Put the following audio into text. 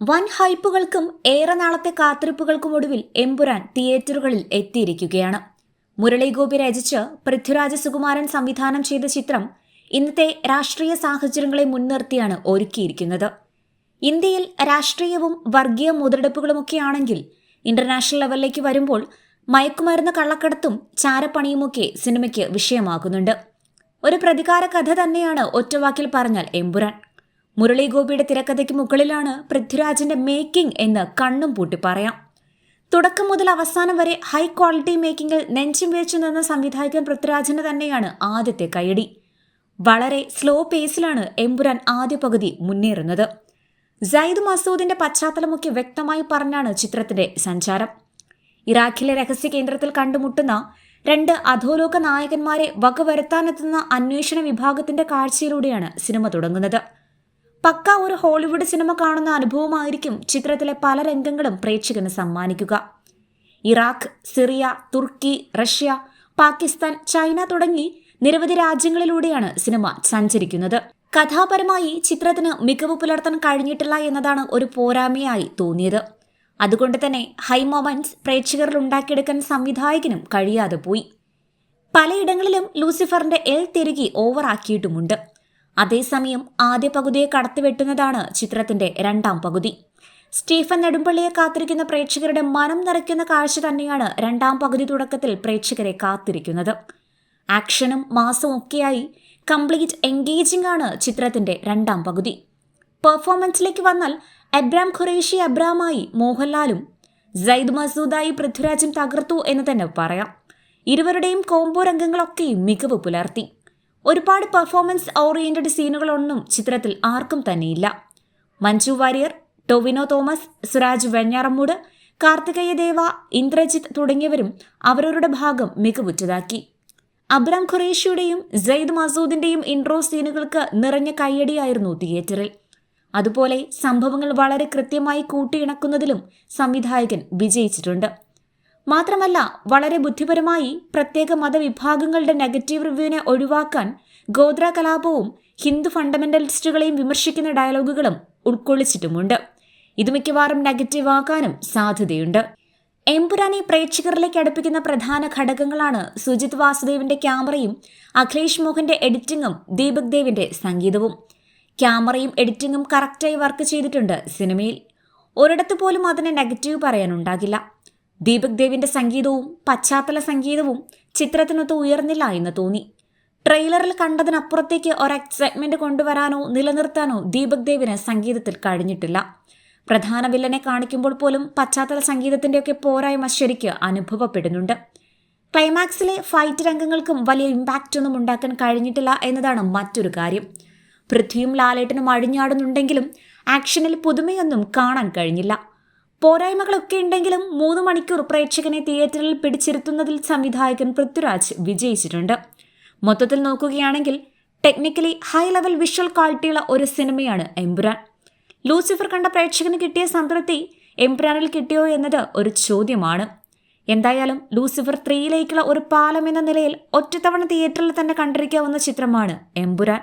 വൻ ഹൈപ്പുകൾക്കും ഏറെ നാളത്തെ കാത്തിരിപ്പുകൾക്കും ഒടുവിൽ എമ്പുരാൻ തിയേറ്ററുകളിൽ എത്തിയിരിക്കുകയാണ്. മുരളി ഗോപി രചിച്ച് പൃഥ്വിരാജ സുകുമാരൻ സംവിധാനം ചെയ്ത ചിത്രം ഇന്നത്തെ രാഷ്ട്രീയ സാഹചര്യങ്ങളെ മുൻനിർത്തിയാണ് ഒരുക്കിയിരിക്കുന്നത്. ഇന്ത്യയിൽ രാഷ്ട്രീയവും വർഗീയ മുതലെടുപ്പുകളുമൊക്കെയാണെങ്കിൽ ഇന്റർനാഷണൽ ലെവലിലേക്ക് വരുമ്പോൾ മയക്കുമരുന്ന് കള്ളക്കടത്തും ചാരപ്പണിയുമൊക്കെ സിനിമയ്ക്ക് വിഷയമാകുന്നുണ്ട്. ഒരു പ്രതികാര കഥ തന്നെയാണ് ഒറ്റവാക്കിൽ പറഞ്ഞാൽ എമ്പുരാൻ. മുരളി ഗോപിയുടെ തിരക്കഥയ്ക്ക് മുകളിലാണ് പൃഥ്വിരാജിന്റെ മേക്കിംഗ് എന്ന് കണ്ണും പൂട്ടി പറയാം. തുടക്കം മുതൽ അവസാനം വരെ ഹൈ ക്വാളിറ്റി മേക്കിംഗിൽ നെഞ്ചും വീഴ്ച നിന്ന സംവിധായകൻ പൃഥ്വിരാജിന് തന്നെയാണ് ആദ്യത്തെ കൈയടി വളരെ സ്ലോ പേസിലാണ് എമ്പുരാൻ ആദ്യ പകുതി മുന്നേറുന്നത്. സയ്യിദ് മസൂദിന്റെ പശ്ചാത്തലമൊക്കെ വ്യക്തമായി പറഞ്ഞാണ് ചിത്രത്തിന്റെ സഞ്ചാരം. ഇറാഖിലെ രഹസ്യ കേന്ദ്രത്തിൽ കണ്ടുമുട്ടുന്ന രണ്ട് അധോലോക നായകന്മാരെ വകവരുത്താനെത്തുന്ന അന്വേഷണ വിഭാഗത്തിന്റെ കാഴ്ചയിലൂടെയാണ് സിനിമ തുടങ്ങുന്നത്. പക്ക ഒരു ഹോളിവുഡ് സിനിമ കാണുന്ന അനുഭവമായിരിക്കും ചിത്രത്തിലെ പല രംഗങ്ങളും പ്രേക്ഷകന് സമ്മാനിക്കുക. Iraq Syria Turkey Russia Pakistan China തുടങ്ങി നിരവധി രാജ്യങ്ങളിലൂടെയാണ് സിനിമ സഞ്ചരിക്കുന്നത്. കഥാപരമായി ചിത്രത്തിന് മികവ് പുലർത്താൻ കഴിഞ്ഞിട്ടില്ല എന്നതാണ് ഒരു പോരായ്മയായി തോന്നിയത്. അതുകൊണ്ട് തന്നെ ഹൈ മൊമെന്റ്സ് പ്രേക്ഷകരിൽ ഉണ്ടാക്കിയെടുക്കാൻ സംവിധായകനും കഴിയാതെ പോയി. പലയിടങ്ങളിലും ലൂസിഫറിന്റെ എൽ തിരുകി ഓവറാക്കിയിട്ടുമുണ്ട്. അതേസമയം ആദ്യ പകുതിയെ കടത്തിവെട്ടുന്നതാണ് ചിത്രത്തിന്റെ രണ്ടാം പകുതി. സ്റ്റീഫൻ നെടുമ്പള്ളിയെ കാത്തിരിക്കുന്ന പ്രേക്ഷകരുടെ മനം നിറയ്ക്കുന്ന കാഴ്ച തന്നെയാണ് രണ്ടാം പകുതി തുടക്കത്തിൽ പ്രേക്ഷകരെ കാത്തിരിക്കുന്നത്. ആക്ഷനും മാസും ഒക്കെയായി കംപ്ലീറ്റ് എൻഗേജിംഗ് ആണ് ചിത്രത്തിന്റെ രണ്ടാം പകുതി. പെർഫോമൻസിലേക്ക് വന്നാൽ എബ്രാം ഖുറേഷി അബ്രാമായി മോഹൻലാലും സയ്യിദ് മസൂദായി പൃഥ്വിരാജും തകർത്തു എന്ന് തന്നെ പറയാം. ഇരുവരുടെയും കോംബോ രംഗങ്ങളൊക്കെയും മികവ് പുലർത്തി. ഒരുപാട് പെർഫോമൻസ് ഓറിയന്റഡ് സീനുകളൊന്നും ചിത്രത്തിൽ ആർക്കും തന്നെയില്ല. മഞ്ജു വാര്യർ ടൊവിനോ തോമസ് സുരാജ് വെഞ്ഞാറമ്മൂട് കാർത്തികേയ ദേവ ഇന്ദ്രജിത്ത് തുടങ്ങിയവരും അവരവരുടെ ഭാഗം മികവുറ്റതാക്കി. അബ്രാം ഖുറേഷിയുടെയും സെയ്ദ് മസൂദിന്റെയും ഇൻട്രോ സീനുകൾക്ക് നിറഞ്ഞ കയ്യടിയായിരുന്നു തിയേറ്ററിൽ. അതുപോലെ സംഭവങ്ങൾ വളരെ കൃത്യമായി കൂട്ടിയിണക്കുന്നതിലും സംവിധായകൻ വിജയിച്ചിട്ടുണ്ട്. മാത്രമല്ല വളരെ ബുദ്ധിപരമായി പ്രത്യേക മതവിഭാഗങ്ങളുടെ നെഗറ്റീവ് റിവ്യൂവിനെ ഒഴിവാക്കാൻ ഗോത്ര കലാപവും ഹിന്ദു ഫണ്ടമെന്റലിസ്റ്റുകളെയും വിമർശിക്കുന്ന ഡയലോഗുകളും ഉൾക്കൊള്ളിച്ചിട്ടുമുണ്ട്. ഇത് മിക്കവാറും നെഗറ്റീവ് ആക്കാനും സാധ്യതയുണ്ട്. എംപുരാനെ പ്രേക്ഷകരിലേക്ക് അടുപ്പിക്കുന്ന പ്രധാന ഘടകങ്ങളാണ് സുജിത് വാസുദേവിന്റെ ക്യാമറയും അഖിലേഷ് മോഹന്റെ എഡിറ്റിംഗും ദീപക് ദേവിന്റെ സംഗീതവും. ക്യാമറയും എഡിറ്റിംഗും കറക്റ്റായി വർക്ക് ചെയ്തിട്ടുണ്ട് സിനിമയിൽ. ഒരിടത്ത് പോലും അതിനെ നെഗറ്റീവ് പറയാനുണ്ടാകില്ല. ദീപക് ദേവിന്റെ സംഗീതവും പശ്ചാത്തല സംഗീതവും ചിത്രത്തിനൊത്ത് ഉയർന്നില്ല എന്ന് തോന്നി. ട്രെയിലറിൽ കണ്ടതിനപ്പുറത്തേക്ക് ഒരു എക്സൈറ്റ്മെന്റ് കൊണ്ടുവരാനോ നിലനിർത്താനോ ദീപക് ദേവിന് സംഗീതത്തിൽ കഴിഞ്ഞിട്ടില്ല. പ്രധാന വില്ലനെ കാണിക്കുമ്പോൾ പോലും പശ്ചാത്തല സംഗീതത്തിന്റെയൊക്കെ പോരായ്മ ശരിക്ക് അനുഭവപ്പെടുന്നുണ്ട്. ക്ലൈമാക്സിലെ ഫൈറ്റ് രംഗങ്ങൾക്കും വലിയ ഇമ്പാക്റ്റ് ഒന്നും ഉണ്ടാക്കാൻ കഴിഞ്ഞിട്ടില്ല എന്നതാണ് മറ്റൊരു കാര്യം. പൃഥ്വിയും ലാലേട്ടനും അഴിഞ്ഞാടുന്നുണ്ടെങ്കിലും ആക്ഷനിൽ പുതുമയൊന്നും കാണാൻ കഴിഞ്ഞില്ല. പോരായ്മകളൊക്കെ ഉണ്ടെങ്കിലും മൂന്ന് മണിക്കൂർ പ്രേക്ഷകനെ തിയേറ്ററിൽ പിടിച്ചിരുത്തുന്നതിൽ സംവിധായകൻ പൃഥ്വിരാജ് വിജയിച്ചിട്ടുണ്ട്. മൊത്തത്തിൽ നോക്കുകയാണെങ്കിൽ ടെക്നിക്കലി ഹൈ ലെവൽ വിഷ്വൽ ക്വാളിറ്റിയുള്ള ഒരു സിനിമയാണ് എംപുരാൻ. ലൂസിഫർ കണ്ട പ്രേക്ഷകന് കിട്ടിയ സംതൃപ്തി എംപുരാനിൽ കിട്ടിയോ എന്നത് ഒരു ചോദ്യമാണ്. എന്തായാലും ലൂസിഫർ ത്രീയിലേക്കുള്ള ഒരു പാലം എന്ന നിലയിൽ ഒറ്റത്തവണ തിയേറ്ററിൽ തന്നെ കണ്ടിരിക്കാവുന്ന ചിത്രമാണ് എംപുരാൻ.